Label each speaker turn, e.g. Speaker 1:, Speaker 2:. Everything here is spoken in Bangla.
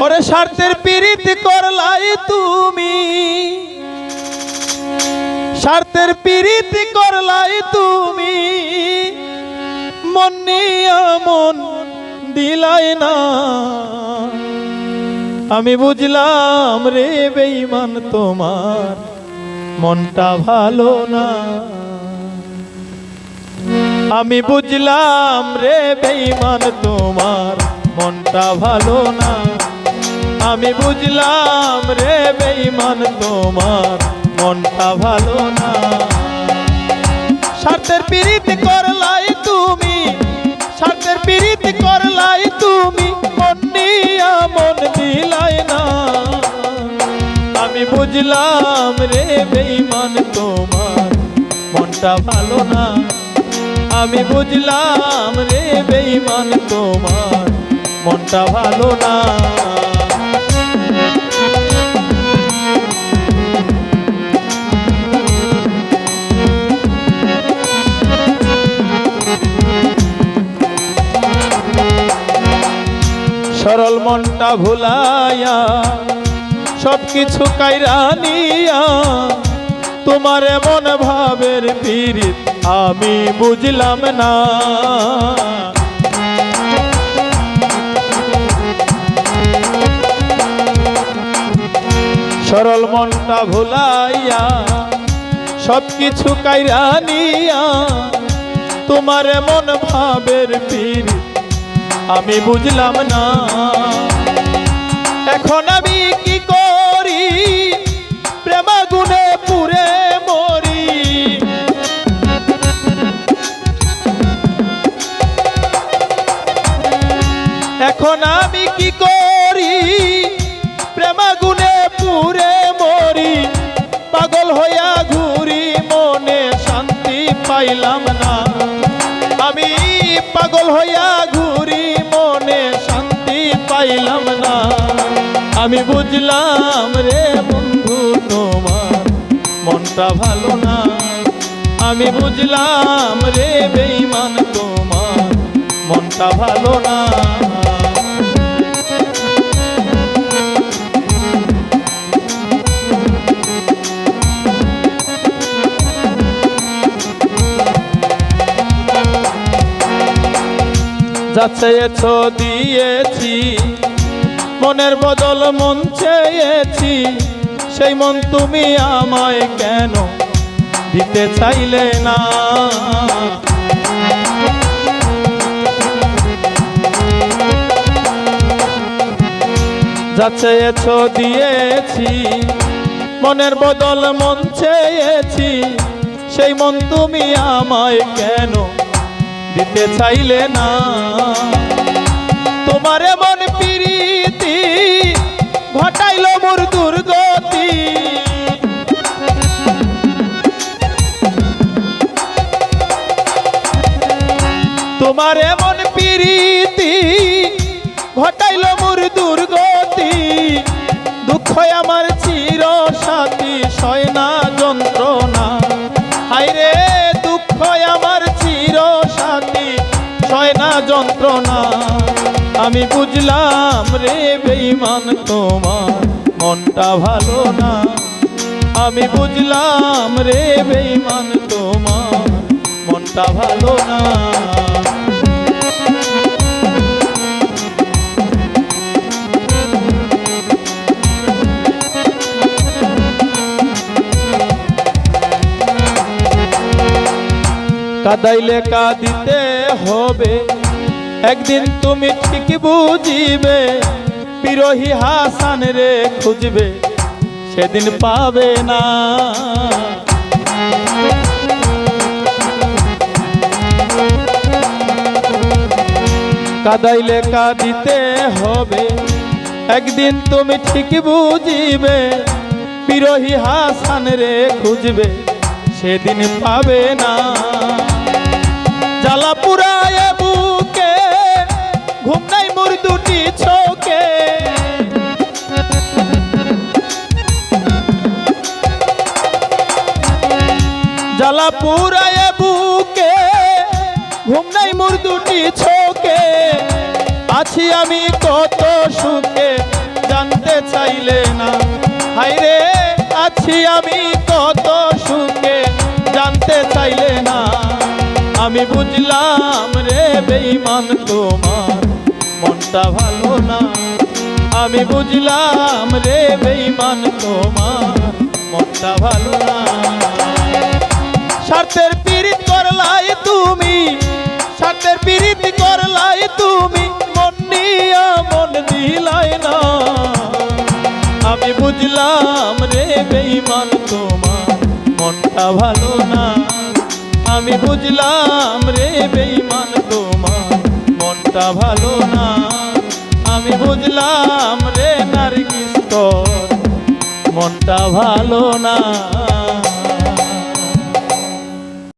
Speaker 1: ওরে স্বার্থের পীড়িত করলাই তুমি। স্বার্থের পীড়িত করলাই তুমি। মন মন দিলাই না। আমি বুঝলাম রে বেঈমান, তোমার মনটা ভালো না। আমি বুঝলাম রে বেঈমান, তোমার মনটা ভালো না। আমি বুঝলাম রে বেঈমান, তোমার মনটা ভালো না। স্বার্থের পীড়িত করলাই তুমি, স্বার্থের পীড়িত করলাই তুমি মন নিয়া মন দিলাই না। আমি বুঝলাম রে বেঈমান, তোমার মনটা ভালো না। আমি বুঝলাম রে বেঈমান, তোমার মনটা ভালো না। সরল মনটা ভুলাইয়া সব কিছু কাইরা নিয়া, তোমার এমন ভাবের পীড়িত আমি বুঝলাম না। সরল মনটা ভুলাইয়া সব কিছু কাইরা নিয়া, তোমার এমন ভাবের পীড়িত আমি বুঝলাম না। এখন আমি কি করি? প্রেমাগুনে পুরে মরি। এখন আমি কি করি? প্রেমাগুনে পুরে মরি। পাগল হইয়া ঘুরি, মনে শান্তি পাইলাম না। আমি পাগল হইয়া আমি বুঝলাম রে বন্ধু তোমার, মনটা ভালো না। আমি বুঝলাম রে বেইমান তোমার, মনটা ভালো না। যা চেয়েছ দিয়েছি মনের বদল মন চেয়েছি। সেই মন তুমি আমায় কেন দিতে চাইলে না? যা দিয়েছি, মনের বদল মন চেয়েছি। সেই মন তুমি আমায় কেন দিতে চাইলে না? তোমারে ঘটাইল মোর দুর্গতি। তোমার মন প্রীতি, ঘটাইল মোর দুর্গতি। দুঃখ আমার চির সাথী সয় না যন্ত্রণা। হাইরে দুঃখ আমার চির সাথী সয় না যন্ত্রণা। আমি বুঝলাম রে বেঈমান, তোমার মনটা ভালো না। আমি বুঝলাম রে বেঈমান, তোমার মনটা ভালো না। কাদাইলে কাঁদিতে হবে। একদিন তুমি ঠিক বুঝিবে, বিরোহী হাসান রে খুঁজবে, সেদিন পাবে না। কাদাইলে কাঁদিতে হবে, একদিন তুমি ঠিক বুঝিবে, বিরোহী হাসান রে খুঁজবে, সেদিন পাবে না। জ্বালা পুরায় ঘুম নাই মোর দুটি চোখে। জ্বালা পুরায় বুকে, ঘুম নাই মোর দুটি চোখে। আছি আমি কত সুখে, জানতে চাইলে না। হাইরে আছি আমি কত সুখে, জানতে চাইলে না। আমি বুঝলাম রে বেঈমান তোমার মনটা ভালো না। আমি বুঝলাম রে বেঈমান তোমার মনটা ভালো না। স্বার্থের পীড়িত করলাই তুমি, স্বার্থের পীড়িত করলাই তুমি, মন নিয়া মন দিলাই না। আমি বুঝলাম রে বেঈমান তোমার মনটা ভালো না। আমি বুঝলাম রে তোমার মনটা ভালো না? আমি বুঝলাম রে নারী মনটা ভালো না।